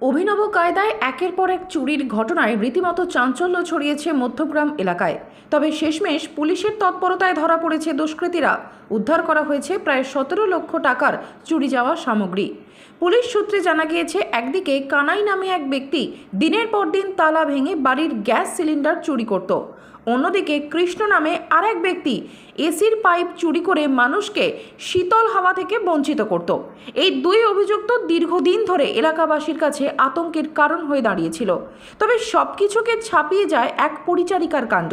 অভিনব কায়দায় একের পর এক চুরির ঘটনায় রীতিমতো চাঞ্চল্য ছড়িয়েছে মধ্যগ্রাম এলাকায়। তবে শেষমেশ পুলিশের তৎপরতায় ধরা পড়েছে দুষ্কৃতীরা। উদ্ধার করা হয়েছে প্রায় সতেরো লক্ষ টাকার চুরি যাওয়া সামগ্রী। পুলিশ সূত্রে জানা গিয়েছে, একদিকে কানাই নামে এক ব্যক্তি দিনের পর দিন তালা ভেঙে বাড়ির গ্যাস সিলিন্ডার চুরি করত। অন্যদিকে কৃষ্ণ নামে আরেক ব্যক্তি এসির পাইপ চুরি করে মানুষকে শীতল হাওয়া থেকে বঞ্চিত করত। এই দুই অভিযুক্ত দীর্ঘদিন ধরে এলাকাবাসীর কাছে আতঙ্কের কারণ হয়ে দাঁড়িয়েছিল। তবে সব কিছুকে ছাপিয়ে যায় এক পরিচারিকার কাণ্ড।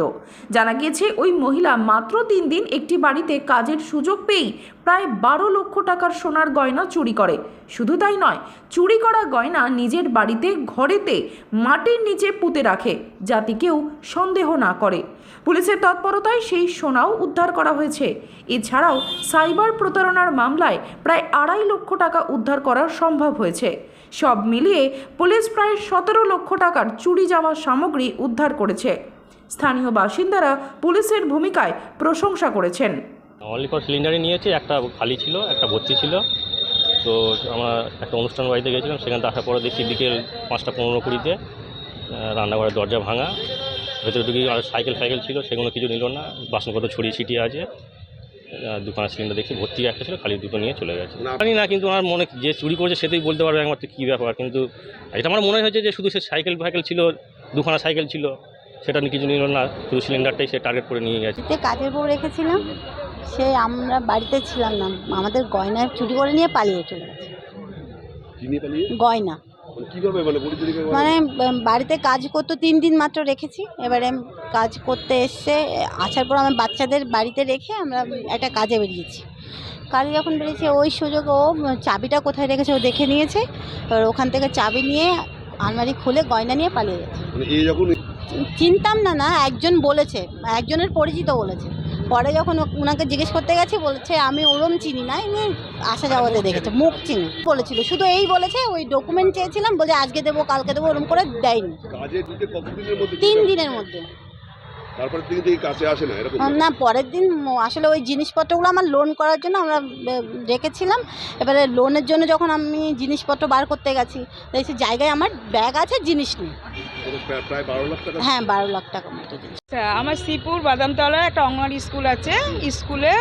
জানা গিয়েছে, ওই মহিলা মাত্র তিন দিন একটি বাড়িতে কাজের সুযোগ পেয়েই প্রায় বারো লক্ষ টাকার সোনার গয়না চুরি করে। শুধু তাই নয়, চুরি করা গয়না নিজের বাড়িতে, ঘরেতে, মাটির নিচে পুঁতে রাখে, যাতে কেউ সন্দেহ না করে। পুলিশের তৎপরতায় সেই সোনাও উদ্ধার করা হয়েছে। এছাড়াও সাইবার প্রতারণার মামলায় প্রায় আড়াই লক্ষ টাকা উদ্ধার করা সম্ভব হয়েছে। সব মিলিয়ে পুলিশ প্রায় সতেরো লক্ষ টাকার চুরি যাওয়া সামগ্রী উদ্ধার করেছে। স্থানীয় বাসিন্দারা পুলিশের ভূমিকায় প্রশংসা করেছেন। অনলি ফর সিলিন্ডারই নিয়েছি, একটা খালি ছিল, একটা ভর্তি ছিল। তো আমরা একটা অনুষ্ঠান বাড়িতে গেছিলাম, সেখানে আসার পরে দেখি বিকেল পাঁচটা পনেরো কুড়িতে রান্নাঘরের দরজা ভাঙা। ভেতরে ঢুকি আর সাইকেল ফাইকেল ছিল সেগুলো কিছু নিল না। বাসনপত্র ছড়িয়ে ছিটিয়ে আছে। দুখানা সিলিন্ডার দেখি ভর্তি একটা ছিল খালি দুটো নিয়ে চলে গেছে। না। জানি না কিন্তু আমার মনে যে চুরি করেছে সেটাই বলতে পারবে একমাত্র কী ব্যাপার কিন্তু এটা আমার মনে হয়েছে যে শুধু সে সাইকেল ফাইকেল ছিল দুখানা সাইকেল ছিল সেটা নিয়ে কিছু নিল না শুধু সিলিন্ডারটাই সে টার্গেট করে নিয়ে গেছে। কাজের বউ রেখেছিলাম সে আমরা বাড়িতে ছিলাম না। আমাদের গয়না চুরি করে নিয়ে পালিয়ে চলে গেছে। কি নিয়ে পালিয়ে? গয়না। মানে মানে মানে বাড়িতে কাজ করতো তিন দিন মাত্র রেখেছি। এবারে কাজ করতে এসছে আসার পর আমার বাচ্চাদের বাড়িতে রেখে আমরা একটা কাজে বেরিয়েছি। কাজে যখন বেরিয়েছি ওই সুযোগ ও চাবিটা কোথায় রেখেছে ও দেখে নিয়েছে। এবার ওখান থেকে চাবি নিয়ে আলমারি খুলে গয়না নিয়ে পালিয়ে গেছে। মানে চিনতাম না না একজন বলেছে একজনের পরিচিত বলেছে। পরে যখন ওনাকে জিজ্ঞেস করতে গেছি বলছে আমি ওরম চিনি না এমনি আসা যাওয়াতে দেখেছে মুখ চিনি। বলেছিল। শুধু এই বলেছে ওই ডকুমেন্ট চেয়েছিলাম বলে আজকে দেবো কালকে দেবো ওরম করে দেয়নি। তিন দিনের মধ্যে। তারপরে থেকে এই কাছে আসে না এরকম না পরের দিন আসলে ওই জিনিসপত্রগুলো আমার লোন করার জন্য আমরা রেখেছিলাম। এবারে লোনের জন্য যখন আমি জিনিসপত্র বার করতে গেছি দেখছি জায়গায় আমার ব্যাগ আছে জিনিস নেই। প্রায়- প্রায় বারো লাখ টাকা হ্যাঁ বারো লাখ টাকা মতো জিনিস। আচ্ছা আমার শ্রীপুর বাদামতলায় একটা অঙ্গনওয়াড়ি স্কুল আছে। স্কুলে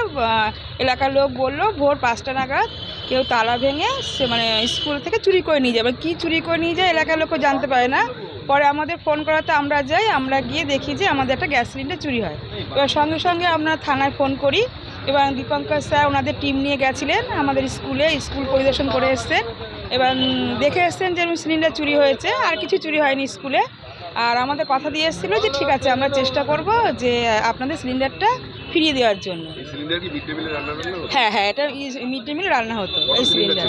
এলাকার লোক বলল ভোর পাঁচটা নাগাদ কেউ তালা ভেঙে সে মানে স্কুল থেকে চুরি করে নিয়ে যাবে। কি চুরি করে নিয়ে যায় এলাকার লোকও জানতে পারে না। পরে আমাদের ফোন করাতে আমরা যাই, আমরা গিয়ে দেখি যে আমাদের একটা গ্যাস সিলিন্ডার চুরি হয়। এবার সঙ্গে সঙ্গে আমরা থানায় ফোন করি এবং দীপঙ্কর স্যার ওনাদের টিম নিয়ে গেছিলেন, আমাদের স্কুলে স্কুল পরিদর্শন করে এসছেন। এবং দেখে এসছেন যে সিলিন্ডার চুরি হয়েছে, আর কিছু চুরি হয়নি স্কুলে। আর আমাদের কথা দিয়ে এসেছিল যে ঠিক আছে আমরা চেষ্টা করব যে আপনাদের সিলিন্ডারটা ফিরিয়ে দেওয়ার জন্য? হ্যাঁ হ্যাঁ এটা মিড ডে মিল রান্না হতো এই সিলিন্ডার।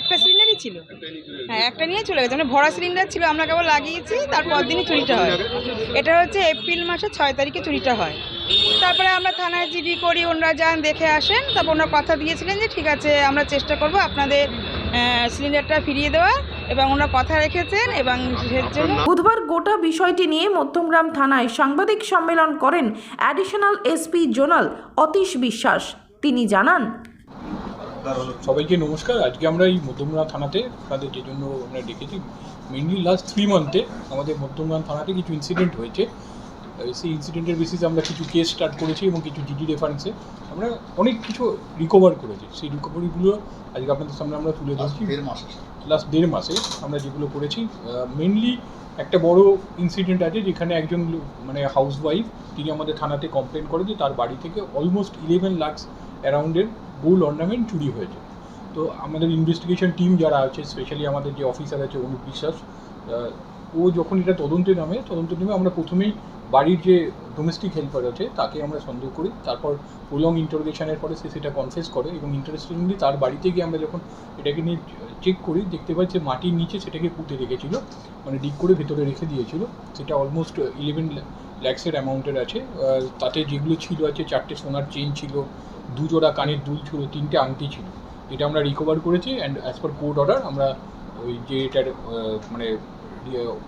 একটা সিলিন্ডারই ছিল। হ্যাঁ একটা নিয়ে চলে গেছে মানে ভরা সিলিন্ডার ছিল আমরা কেবল লাগিয়েছি তারপর দিনই চুরিটা হয়। এটা হচ্ছে এপ্রিল মাসের ছয় তারিখে চুরিটা হয়। তারপরে আমরা থানায় জিডি করি ওনারা যান দেখে আসেন তারপর ওনারা কথা দিয়েছিলেন যে ঠিক আছে আমরা চেষ্টা করব আপনাদের সিলিন্ডারটা ফিরিয়ে দেওয়ার। এবং ওনারা কথা রেখেছেন এবং বুধবার গোটা বিষয়টি নিয়ে মধ্যমগ্রাম থানায় সাংবাদিক সম্মেলন করেন অ্যাডিশনাল এসপি জোনাল অতীশ বিশ্বাস। তিনি জানান সবাইকে নমস্কার। আজকে আমরা এই মধ্যমগ্রাম থানাতে তাদের যে জন্য আমরা ডেকেছি মেনলি লাস্ট থ্রি মান্থে আমাদের মধ্যমগ্রাম থানাতে কিছু ইনসিডেন্ট হয়েছে। সেই ইনসিডেন্টের বেসিসে আমরা কিছু কেস স্টার্ট করেছি এবং কিছু জিডি রেফারেন্সে আমরা অনেক কিছু রিকভার করেছি। সেই রিকভারিগুলো আজকে আপনাদের সামনে আমরা তুলে ধরছি। লাস্ট দেড় মাসে আমরা যেগুলো করেছি মেনলি একটা বড় ইনসিডেন্ট আছে যেখানে একজন মানে হাউস ওয়াইফ তিনি আমাদের থানাতে কমপ্লেন করে যে তার বাড়ি থেকে অলমোস্ট ইলেভেন লাক্স অ্যারাউন্ডের গোল্ড অর্নামেন্ট চুরি হয়েছে। তো আমাদের ইনভেস্টিগেশন টিম যারা আছে স্পেশালি আমাদের যে অফিসার আছে অনুপ বিশ্বাস ও যখন এটা তদন্তে নামে তদন্ত নেমে আমরা প্রথমেই বাড়ির যে ডোমেস্টিক হেল্পার আছে, তাকে আমরা সন্দেহ করি। তারপর প্রলং ইন্টারোগেশনের পরে সে সেটা কনফেস করে এবং ইন্টারেস্টিংলি তার বাড়িতে গিয়ে আমরা যখন এটাকে নিয়ে চেক করি, দেখতে পাই যে মাটির নিচে সেটাকে পুঁতে রেখেছিল মানে ডিগ করে ভেতরে রেখে দিয়েছিল। সেটা অলমোস্ট ইলেভেন ল্যাক্সের অ্যামাউন্টের আছে। তাতে যেগুলো ছিল আছে, চারটে সোনার চেন ছিল দু জোড়া কানের দুল ছিল, তিনটে আংটি ছিল। এটা আমরা রিকভার করেছি and as per court order আমরা ওই যে এটার মানে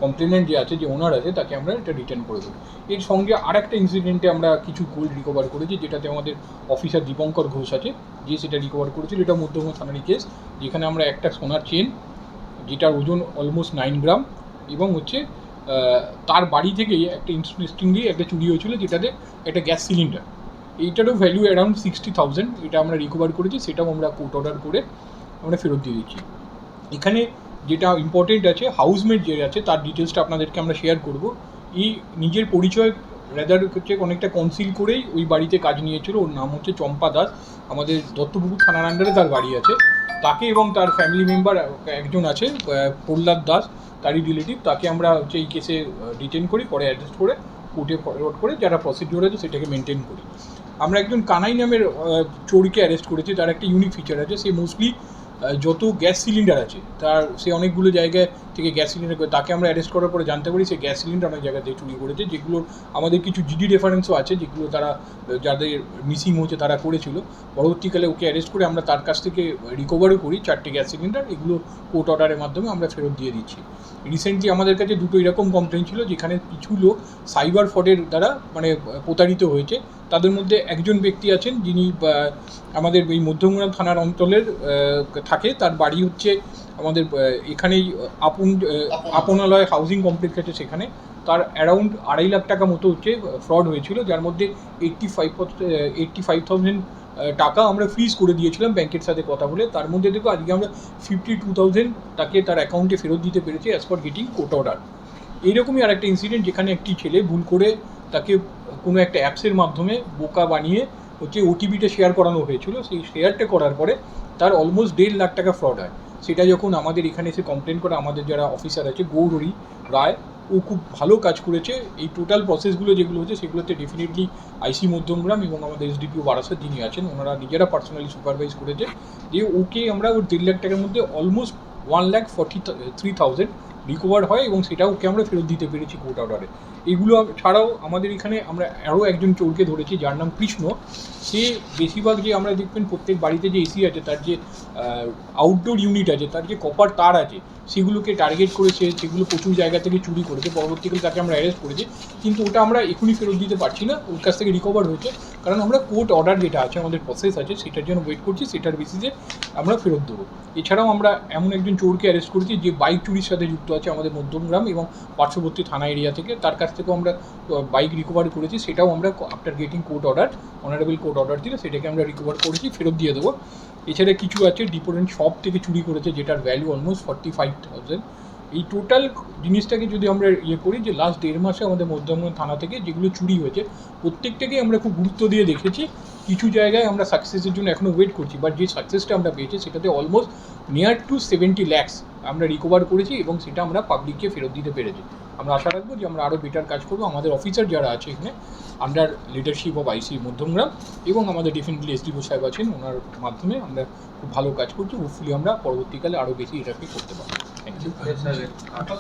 কমপ্লেনেন্ট যে আছে, যে ওনার আছে, তাকে আমরা এটা রিটার্ন করে দেবো। এর সঙ্গে আর একটা ইনসিডেন্টে আমরা কিছু গোল্ড রিকভার করেছি, যেটাতে আমাদের অফিসার দীপঙ্কর ঘোষ আছে, যে সেটা রিকভার করেছিল। এটা মধ্যম থানারই কেস যেখানে আমরা একটা সোনার চেন যেটার ওজন অলমোস্ট নাইন গ্রাম এবং হচ্ছে তার বাড়ি থেকেই একটা ইন্টারেস্টিংলি একটা চুরি হয়েছিল, যেটাতে একটা গ্যাস সিলিন্ডার এইটারও ভ্যালু অ্যারাউন্ড সিক্সটি থাউজেন্ড এটা আমরা রিকভার করেছি, সেটাও আমরা কোর্ট অর্ডার করে আমরা ফেরত দিয়ে দিচ্ছি। এখানে যেটা ইম্পর্টেন্ট আছে হাউসমেট যে আছে, তার ডিটেলসটা আপনাদেরকে আমরা শেয়ার করব। এই নিজের পরিচয় রেদার হচ্ছে অনেকটা কনসিল করেই ওই বাড়িতে কাজ নিয়েছিল। ওর নাম হচ্ছে চম্পা দাস। আমাদের দত্তপুকুর থানার আন্ডারে তার বাড়ি আছে। তাকে এবং তার ফ্যামিলি মেম্বার একজন আছে প্রহ্লাদ দাস, তারই রিলেটিভ তাকে আমরা হচ্ছে এই কেসে ডিটেন করি, পরে অ্যারেস্ট করে কোর্টে ফরওয়ার্ড করে যারা প্রসিডিওর আছে সেটাকে মেনটেন করি। আমরা একজন কানাই নামের চোরকে অ্যারেস্ট করেছি। তার একটা ইউনিক ফিচার আছে। সে মোস্টলি যত গ্যাস সিলিন্ডার আছে, তার সে অনেকগুলো জায়গায় থেকে গ্যাস সিলিন্ডার তাকে আমরা অ্যারেস্ট করার পরে জানতে পারি সে গ্যাস সিলিন্ডার অনেক জায়গা থেকে চুরি করেছে যেগুলো আমাদের কিছু জিডি রেফারেন্সও আছে, যেগুলো তারা যাদের মিসিং হচ্ছে তারা করেছিল। পরবর্তীকালে ওকে অ্যারেস্ট করে আমরা তার কাছ থেকে রিকভারও করি, চারটে গ্যাস সিলিন্ডার, এগুলো কোর্ট অর্ডারের মাধ্যমে আমরা ফেরত দিয়ে দিচ্ছি। রিসেন্টলি আমাদের কাছে দুটো এরকম কমপ্লেন ছিল, যেখানে কিছু লোক সাইবার ফ্রডের দ্বারা মানে প্রতারিত হয়েছে। তাদের মধ্যে একজন ব্যক্তি আছেন, যিনি আমাদের এই মধ্যমগ্রাম থানার অঞ্চলের থাকে তার বাড়ি হচ্ছে আমাদের এখানেই আপন আপনালয় হাউজিং কমপ্লেক্স আছে সেখানে। তার অ্যারাউন্ড আড়াই লাখ টাকা মতো হচ্ছে ফ্রড হয়েছিল যার মধ্যে eighty five eighty five thousand টাকা আমরা ফ্রিজ করে দিয়েছিলাম ব্যাংকের সাথে কথা বলে। তার মধ্যে দেখো আজকে আমরা ফিফটি টু থাউজেন্ড তাকে তার অ্যাকাউন্টে ফেরত দিতে পেরেছি as per getting court order এইরকমই আর একটা ইনসিডেন্ট যেখানে একটি ছেলে ভুল করে তাকে কোনো একটা অ্যাপসের মাধ্যমে বোকা বানিয়ে হচ্ছে ওটিপিটা শেয়ার করানো হয়েছিল। সেই শেয়ারটা করার পরে তার অলমোস্ট দেড় লাখ টাকা ফ্রড হয়। সেটা যখন আমাদের এখানে এসে কমপ্লেন করে, আমাদের যারা অফিসার আছে গৌরী রায়, ও খুব ভালো কাজ করেছে। এই টোটাল প্রসেসগুলো যেগুলো হচ্ছে, সেগুলোতে ডেফিনেটলি আইসি মধ্যমগ্রাম এবং আমাদের এসডিপিও বারাসাত যিনি আছেন, ওনারা নিজেরা পার্সোনালি সুপারভাইজ করেছে। যে ওকে আমরা ওর দেড় লাখ টাকার মধ্যে almost one lakh forty three thousand recover হয় এবং সেটা ওকে আমরা ফেরত দিতে পেরেছি কোর্ট অর্ডারে এগুলো ছাড়াও আমাদের এখানে আমরা আরও একজন চোরকে ধরেছি, যার নাম কৃষ্ণ। সে বেশিরভাগ যে আমরা দেখবেন প্রত্যেক বাড়িতে যে এসি আছে, তার যে আউটডোর ইউনিট আছে, তার যে কপার তার আছে, সেগুলোকে টার্গেট করেছে, সেগুলো প্রচুর জায়গা থেকে চুরি করেছে, পরবর্তীকালে তাকে আমরা অ্যারেস্ট করেছি। কিন্তু ওটা আমরা এখনই ফেরত দিতে পারছি না, ওর কাছ থেকে রিকভার হয়েছে। কারণ আমরা কোর্ট অর্ডার যেটা আছে, আমাদের প্রসেস আছে, সেটার জন্য ওয়েট করছি, সেটার বেসিসে আমরা ফেরত দেবো। এছাড়াও আমরা এমন একজন চোরকে অ্যারেস্ট করেছি, যে বাইক চুরির সাথে যুক্ত আছে আমাদের মধ্যমগ্রাম এবং পার্শ্ববর্তী থানা এরিয়া থেকে। তার কাছ থেকেও আমরা বাইক রিকভার করেছি, সেটাও আমরা after getting court order honourable court order দিলে সেটাকে আমরা রিকভার করেছি, ফেরত দিয়ে দেবো। এছাড়া কিছু আছে ডিপোরেন্ট শপ থেকে চুরি করেছে, যেটার value almost forty five thousand এই টোটাল জিনিসটাকে যদি আমরা ইয়ে করি যে লাস্ট দেড় মাসে আমাদের মধ্যমগ্রাম থানা থেকে যেগুলো চুরি হয়েছে প্রত্যেকটাকেই আমরা খুব গুরুত্ব দিয়ে দেখেছি। কিছু জায়গায় আমরা সাকসেসের জন্য এখনও ওয়েট করছি বাট যে সাকসেসটা আমরা পেয়েছি সেটাতে almost near two seventy lakhs আমরা রিকভার করেছি এবং সেটা আমরা পাবলিককে ফেরত দিতে পেরেছি। আমরা আশা রাখব যে আমরা আরও বেটার কাজ করব। আমাদের অফিসার যারা আছে এখানে under leadership of IC Madhyamgram এবং আমাদের ডেফিনেটলি এসডিও সাহেব আছেন, ওনার মাধ্যমে আমরা খুব ভালো কাজ করছি। হোপফুলি আমরা পরবর্তীকালে আরও বেশি এটাকে করতে পারব। 就可以